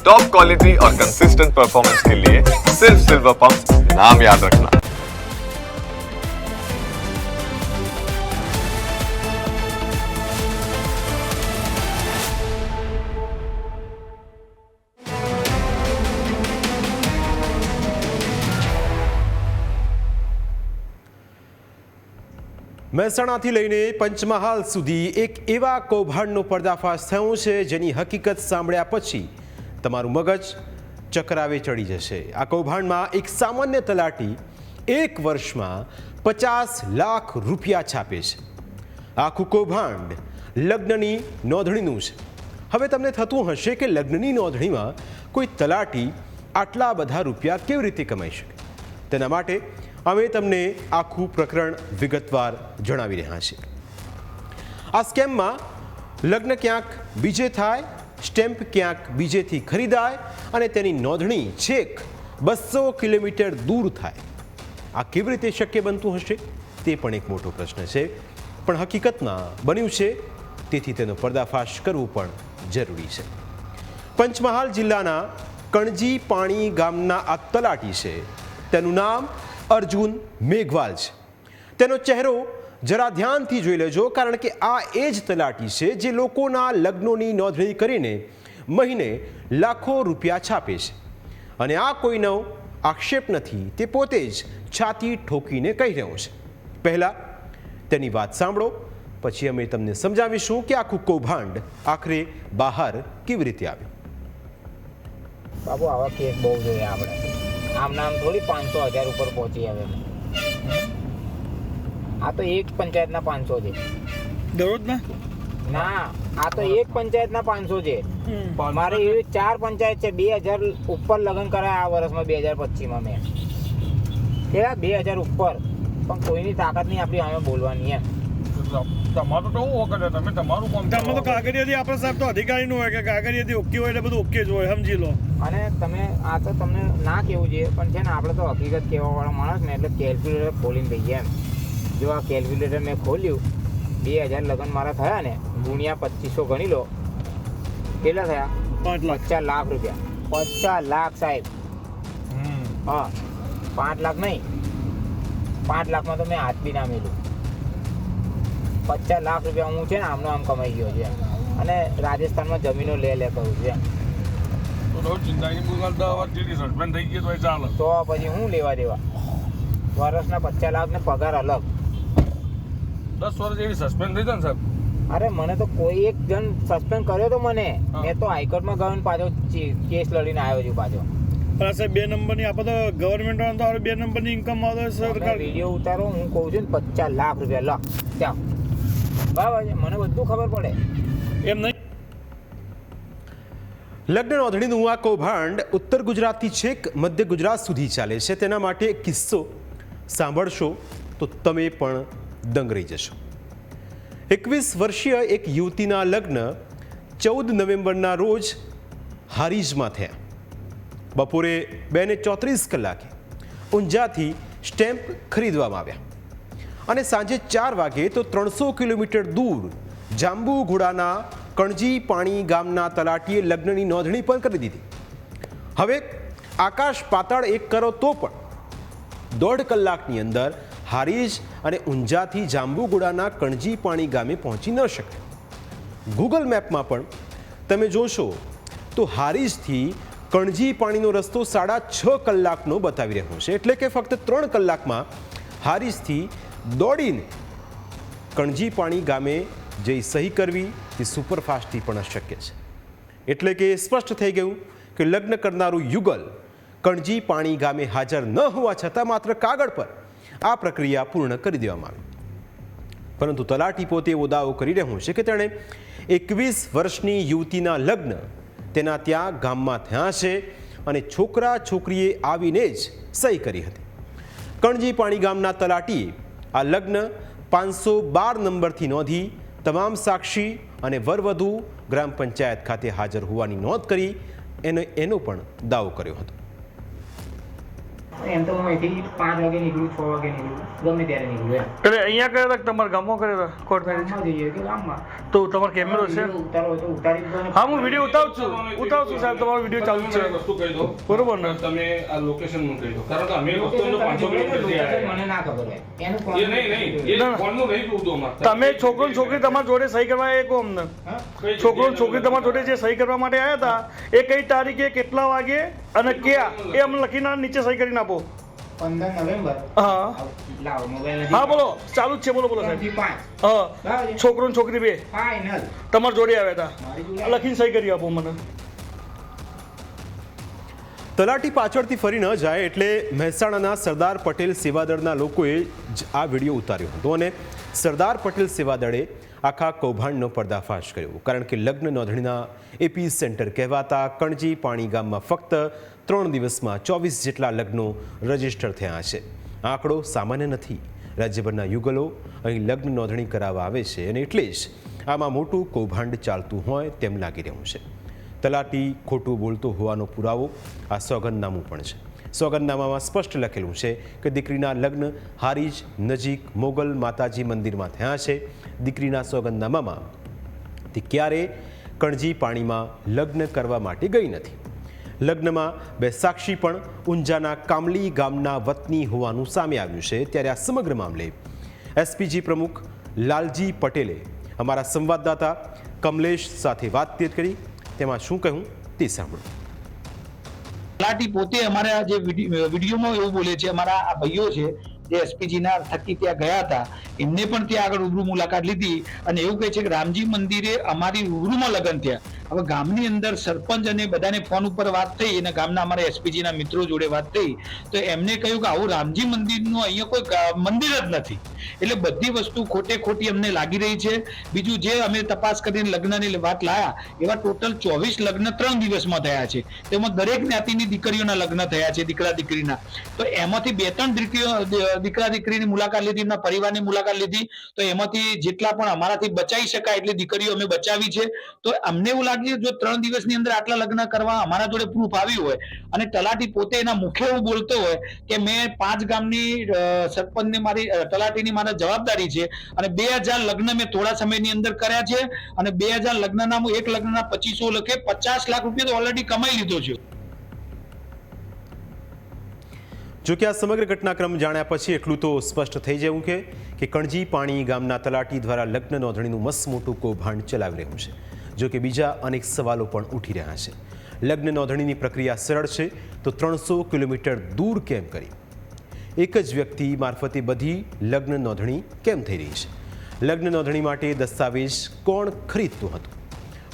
Top quality और consistent performance के लिए सिर्फ सिल्वर पंप नाम याद रखना મહેસાણાથી લઈને પંચમહાલ સુધી એક એવા કૌભાંડનો પર્દાફાશ થયો છે જેની હકીકત સાંભળ્યા પછી તમારું મગજ ચકરાવે ચડી જશે. આ કૌભાંડમાં એક સામાન્ય તલાટી એક વર્ષમાં પચાસ લાખ રૂપિયા છાપે છે. આખું કૌભાંડ લગ્નની નોંધણીનું છે. હવે તમને થતું હશે કે લગ્નની નોંધણીમાં કોઈ તલાટી આટલા બધા રૂપિયા કેવી રીતે કમાઈ શકે? તેના માટે અમે તમને આખું પ્રકરણ વિગતવાર જણાવી રહ્યા છીએ. આ સ્કેમમાં લગ્ન ક્યાંક બીજે થાય સ્ટેમ્પ ક્યાંક બીજેથી ખરીદાય અને તેની નોંધણી છેક બસો કિલોમીટર દૂર થાય. આ કેવી રીતે શક્ય બનતું હશે? તે પણ એક મોટો પ્રશ્ન છે. પણ હકીકતમાં બન્યું છે, તેથી તેનો પર્દાફાશ કરવું પણ જરૂરી છે. પંચમહાલ જિલ્લાના કણજી પાણી ગામના આ તલાટી છે. તેનું નામ અર્જુન મેઘવાલ છે. તેનો ચહેરો જરા ધ્યાનથી જોઈ લેજો, કારણ કે આ એ જ તલાટી છે જે લોકોના લગ્નોની નોંધણી કરીને મહિને લાખો રૂપિયા છાપે છે. અને આ કોઈનો આક્ષેપ નથી, તે પોતે જ છાતી ઠોકીને કહી રહ્યો છે. પહેલાં તેની વાત સાંભળો, પછી અમે તમને સમજાવીશું કે આખું કૌભાંડ આખરે બહાર કેવી રીતે આવ્યું. બાબુ આવા કેસ બહુ જોઈએ આપણે. આમ નામ થોડી પાંચસો હજાર ઉપર પહોંચી આવે. આ તો એક પંચાયતના પાંચસો છે. દરરોજના? ના આ તો એક પંચાયતના પાંચસો છે. મારે એવી ચાર પંચાયત છે બે હજાર ઉપર લગ્ન કરાયા આ વર્ષમાં બે હજાર પચીસમાં મેં. કેવા? બે હજાર ઉપર. પણ કોઈની તાકાત નહીં આપણી અમે બોલવાની એમ. તમારું તો વખત તમે તમારું કામ તમે તો કાગળિયાથી આપણે સાહેબ તો અધિકારી નું હોય કે કાગળિયાથી ઓકે હોય એટલે બધું ઓકે જ હોય સમજી લો. અને તમે આ તો તમને ના કેવું જોઈએ પણ છે ને આપણે તો હકીકત કહેવા વાળા માણસ ને એટલે કેલ્ક્યુલેટર ખોલીને દઈએ એમ. જો આ કેલ્ક્યુલેટર મેં ખોલ્યું બે હજાર લગ્ન મારા થયા ને ગુણ્યા પચીસો ગણી લો. કેટલા થયા? પાંચ લાખ. પચાસ લાખ રૂપિયા. પચાસ લાખ સાહેબ. હા પાંચ લાખ નહીં. પાંચ લાખમાં તો મેં હાથ બી ના મેલું પચાસ લાખ રૂપિયા હું છે ને આમનો આમ કમાઈ ગયો છે અને રાજસ્થાનમાં જમીનો લે લે કરું છું એમ. તો પછી હું લેવા દેવા? વર્ષના પચાસ લાખ ને પગાર અલગ. દસ વર્ષ જેવી સસ્પેન્ડ થઈ ને સાહેબ. અરે મને તો કોઈ એક જણ સસ્પેન્ડ કર્યો તો મને. મેં તો હાઈકોર્ટમાં ગયો ને પાછો કેસ લડીને આવ્યો છું પાછો. પણ સાહેબ બે નંબરની આપણે તો ગવર્મેન્ટ તો બે નંબરની ઇન્કમ આવતો સરકાર. વીડિયો ઉતારો હું કહું છું ને પચાસ લાખ રૂપિયા લાખ ત્યાં બરાબર છે મને બધું ખબર પડે. એમ નહીં. લગ્ન નોંધણીનું આ કૌભાંડ ઉત્તર ગુજરાતથી છેક મધ્ય ગુજરાત સુધી ચાલે છે. તેના માટે એક કિસ્સો સાંભળશો તો તમે પણ દંગ રહી જશો. એકવીસ વર્ષીય એક યુવતીના લગ્ન ચૌદ નવેમ્બરના રોજ હારીજમાં થયા. બપોરે બે ને ચોત્રીસ કલાકે ઊંઝાથી સ્ટેમ્પ ખરીદવામાં આવ્યા. અને સાંજે ચાર વાગે તો ત્રણસો કિલોમીટર દૂર જાંબુઘોડાના કણજી પાણી ગામના તલાટીએ લગ્નની નોંધણી પણ કરી દીધી. હવે આકાશ પાતાળ એક કરો તો પણ દોઢ કલાકની અંદર હારીજ અને ઊંઝાથી જાંબુગુડાના કણજી પાણી ગામે પહોંચી ન શકે. ગૂગલ મેપમાં પણ તમે જોશો તો હારીજથી કણજી પાણીનો રસ્તો સાડા છ કલાકનો બતાવી રહ્યો છે. એટલે કે ફક્ત ત્રણ કલાકમાં હારીજથી દોડીને કણજી પાણી ગામે જઈ સહી કરવી તે સુપરફાસ્ટથી પણ અશક્ય છે. એટલે કે સ્પષ્ટ થઈ ગયું કે લગ્ન કરનારું યુગલ કણજી પાણી ગામે હાજર ન હોવા છતાં માત્ર કાગળ પર આ પ્રક્રિયા પૂર્ણ કરી દેવામાં આવી. પરંતુ તલાટી પોતે એવો દાવો કરી રહ્યો છે કે તેણે એકવીસ વર્ષની યુવતીના લગ્ન તેના ત્યાં ગામમાં થયા છે અને છોકરા છોકરીએ આવીને જ સહી કરી હતી. કણજી પાણી ગામના તલાટીએ આ લગ્ન પાંચસો બાર નંબરથી નોંધી તમામ સાક્ષી અને વરવધુ ગ્રામ પંચાયત ખાતે હાજર હોવાની નોંધ કરી એનો એનો પણ દાવો કર્યો હતો. એમ તો હું અહીંથી પાંચ વાગે નીકળું છ વાગે નીકળું ગમે ત્યારે નીકળું એમ. એટલે અહીંયા કર્યા હતા કે તમારા ગામમાં કર્યા હતા? કોર્ટ મેરેજ જઈએ કે ગામમાં? તો તમારો કેમેરો છે? વીડિયો તો ઉતારી દો હા હું વીડિયો ઉતારું છું. ઉતારું છું સાહેબ તમારો વીડિયો ચાલુ છે. વસ્તુ કહી દો. બરોબર ને? તમે આ લોકેશનનું કહી દો. કારણ કે અમે વસ્તુ Location કિલોમીટર જોડે થી location મને ના ખબર હોય. એનું એ નહીં નહીં. એ ના. ફોનનું નહીં જોતું અમારે. તમે છોકરો છોકરી તમારા જોડે સહી કરવા એ કહો અમને છોકરો છોકરી તમારા જોડે જે સહી કરવા માટે આવ્યા હતા એ કઈ તારીખે કેટલા વાગે અને ક્યાં? એ અમને લખીને નીચે સહી કરીને આપો પંદર નવેમ્બર હા લાવો મોબાઈલ હા બોલો ચાલુ જ છે બોલો બોલો સાહેબ હા છોકરો ને છોકરી બે ફાઇનલ તમારા જોડે આવ્યા હતા લખીને સહી કરી આપો મને તલાટી પાછળથી ફરી ન જાય એટલે મહેસાણાના સરદાર પટેલ સેવાદળના લોકોએ આ વીડિયો ઉતાર્યો હતો અને સરદાર પટેલ સેવા દળે આખા કૌભાંડનો પર્દાફાશ કર્યો. કારણ કે લગ્ન નોંધણીના એપી સેન્ટર કહેવાતા કણજી પાણી ગામમાં ફક્ત ત્રણ દિવસમાં ચોવીસ જેટલા લગ્નો રજિસ્ટર થયા છે. આંકડો સામાન્ય નથી. રાજ્યભરના યુગલો અહીં લગ્ન નોંધણી કરાવવા આવે છે અને એટલે જ આમાં મોટું કૌભાંડ ચાલતું હોય તેમ લાગી રહ્યું છે. તલાટી ખોટું બોલતો હોવાનો પુરાવો આ સોગંદનામું પણ છે. સોગંદનામામાં સ્પષ્ટ લખેલું છે કે દીકરીના લગ્ન હારીજ નજીક મોગલ માતાજી મંદિરમાં થયા છે. દીકરીના સોગંદનામામાં, તે ક્યારે કણજી પાણીમાં લગ્ન કરવા માટે ગઈ નથી. લગ્નમાં બે સાક્ષી પણ ઊંઝાના કામલી ગામના વતની હોવાનું સામે આવ્યું છે. ત્યારે આ સમગ્ર મામલે એસપીજી પ્રમુખ લાલજી પટેલે અમારા સંવાદદાતા કમલેશ સાથે વાતચીત કરી. તેમાં શું કહ્યું તે સાંભળો. તલાટી પોતે અમારા જે વિડી- વિડીયોમાં એવું બોલે છે, અમારા આ ભાઈઓ છે, જે એસપીજી ના થકી ત્યાં ગયા હતા, એમને પણ ત્યાં આગળ રૂબરૂ મુલાકાત લીધી અને એવું કહે છે કે રામજી મંદિરે અમારી રૂબરૂમાં લગ્ન થયા. હવે ગામની અંદર સરપંચ અને બધાને ફોન ઉપર વાત થઈ અને ગામના અમારા એસપીજી ના મિત્રો જોડે વાત થઈ, તો એમને કહ્યું કે આવું રામજી મંદિરનું અહીંયા કોઈ મંદિર જ નથી. એટલે બધી વસ્તુ ખોટે ખોટી અમને લાગી રહી છે. બીજું જે અમે તપાસ કરીને લગ્નની વાત લાયા, એવા ટોટલ ચોવીસ લગ્ન ત્રણ દિવસમાં થયા છે. તેમાં દરેક જ્ઞાતિની દીકરીઓના લગ્ન થયા છે, દીકરા દીકરીના. તો એમાંથી બે ત્રણ દીકરીઓ દીકરા દીકરીની મુલાકાત લીધી, એમના પરિવારની મુલાકાત લીધી, તો એમાંથી જેટલા પણ અમારાથી બચાવી શકાય એટલી દીકરીઓ અમે બચાવી છે. તો અમને એવું લાગે છે જો ત્રણ દિવસની અંદર આટલા લગ્ન કરવા અમારા જોડે પ્રૂફ આવ્યું હોય અને તલાટી પોતે એના મુખે એવું બોલતો હોય કે મેં પાંચ ગામની સરપંચને મારી તલાટીની મારા જવાબદારી છે અને બે હજાર લગ્ન મેં થોડા સમયની અંદર કર્યા છે અને બે હજાર લગ્નના હું એક લગ્નના પચીસો લખે, પચાસ લાખ રૂપિયા તો ઓલરેડી કમાઈ લીધો છે. જો કે આ સમગ્ર ઘટનાક્રમ જાણ્યા પછી એટલું તો સ્પષ્ટ થઈ જવું કે કણજી પાણી ગામના તલાટી દ્વારા લગ્ન નોંધણીનું મસ્ત મોટું કૌભાંડ ચલાવી રહ્યું છે. જો કે બીજા અનેક સવાલો પણ ઉઠી રહ્યા છે. લગ્ન નોંધણીની પ્રક્રિયા સરળ છે, તો ત્રણસો કિલોમીટર દૂર કેમ કરી? એક જ વ્યક્તિ મારફતે બધી લગ્ન નોંધણી કેમ થઈ રહી છે? લગ્ન નોંધણી માટે દસ્તાવેજ કોણ ખરીદતું હતું?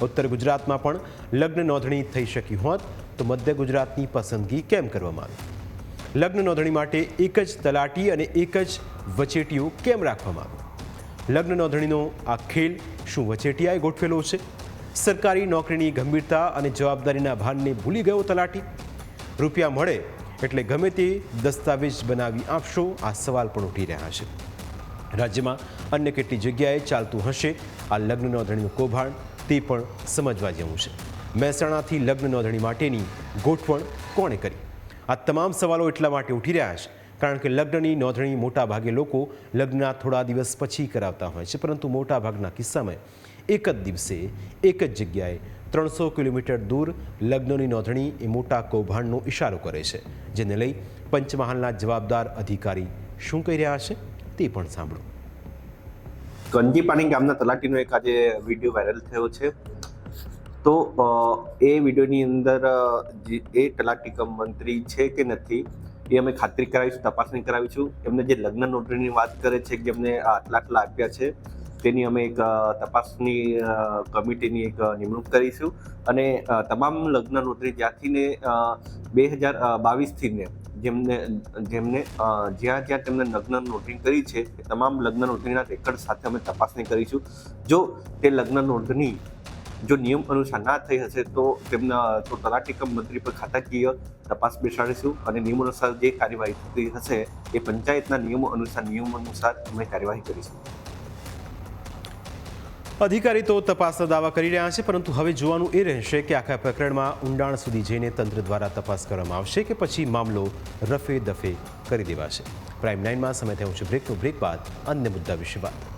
ઉત્તર ગુજરાતમાં પણ લગ્ન નોંધણી થઈ શકી હોત, તો મધ્ય ગુજરાતની પસંદગી કેમ કરવામાં આવી? લગ્ન નોંધણી માટે એક જ તલાટી અને એક જ વચેટીઓ કેમ રાખવામાં આવ્યું લગ્ન નોંધણીનો આ ખેલ શું વચેટિયાએ ગોઠવેલો છે? સરકારી નોકરીની ગંભીરતા અને જવાબદારીના ભાનને ભૂલી ગયો તલાટી? રૂપિયા મળે એટલે ગમે તે દસ્તાવેજ બનાવી આપશો? આ સવાલ પણ ઉઠી રહ્યા છે. રાજ્યમાં અન્ય કેટલી જગ્યાએ ચાલતું હશે? આ લગ્ન નોંધણીનું કૌભાંડ તે પણ સમજવા જેવું છે. મહેસાણાથી લગ્ન નોંધણી માટેની ગોઠવણ કોણે કરી? આ તમામ સવાલો એટલા માટે ઉઠી રહ્યા છે, કારણ કે લગ્નની નોંધણી મોટાભાગે લોકો લગ્નના થોડા દિવસ પછી કરાવતા હોય છે, પરંતુ મોટાભાગના કિસ્સામાં એક જ દિવસે એક જ જગ્યાએ ત્રણસો કિલોમીટર દૂર લગ્નની નોંધણી એ મોટા કૌભાંડનો ઇશારો કરે છે, જેને લઈ પંચમહાલના જવાબદાર અધિકારી શું કહી રહ્યા છે તે પણ સાંભળો. ગંજીપાણી ગામના તલાટીનો એક આજે વીડિયો વાયરલ થયો છે. તો એ વિડીયોની અંદર એ તલાટી કમ મંત્રી છે કે નથી, એ અમે ખાતરી કરાવીશું, તપાસણી કરાવીશું. એમને જે લગ્ન નોંધણીની વાત કરે છે, કે એમને આટલા આટલા આપ્યા છે તેની અમે એક તપાસની કમિટીની એક નિમણૂક કરીશું. અને તમામ લગ્ન નોંધણી જ્યાંથી બે હજાર બાવીસથી ને જેમને જેમને જ્યાં જ્યાં તેમને લગ્ન નોંધણી કરી છે તમામ લગ્ન નોંધણીના રેકર્ડ સાથે અમે તપાસણી કરીશું. જો તે લગ્ન નોંધણી, જો નિયમ અનુસાર ના થઈ હશે, તો તેમના, તો તલાટીકમ મંત્રી પર ખાતાકીય તપાસ બેસાડીશું અને નિયમ અનુસાર જે કાર્યવાહી થતી હશે, એ પંચાયતના નિયમો અનુસાર નિયમો અનુસાર અમે કાર્યવાહી કરીશું. અધિકારી તો તપાસના દાવા કરી રહ્યા છે, પરંતુ હવે જોવાનું એ રહેશે કે આખા પ્રકરણમાં ઊંડાણ સુધી જઈને તંત્ર દ્વારા તપાસ કરવામાં આવશે કે પછી મામલો રફે દફે કરી દેવાશે. પ્રાઇમ નાઇનમાં સમય થયો છે બ્રેકનો બ્રેક બાદ અન્ય મુદ્દા વિશે વાત.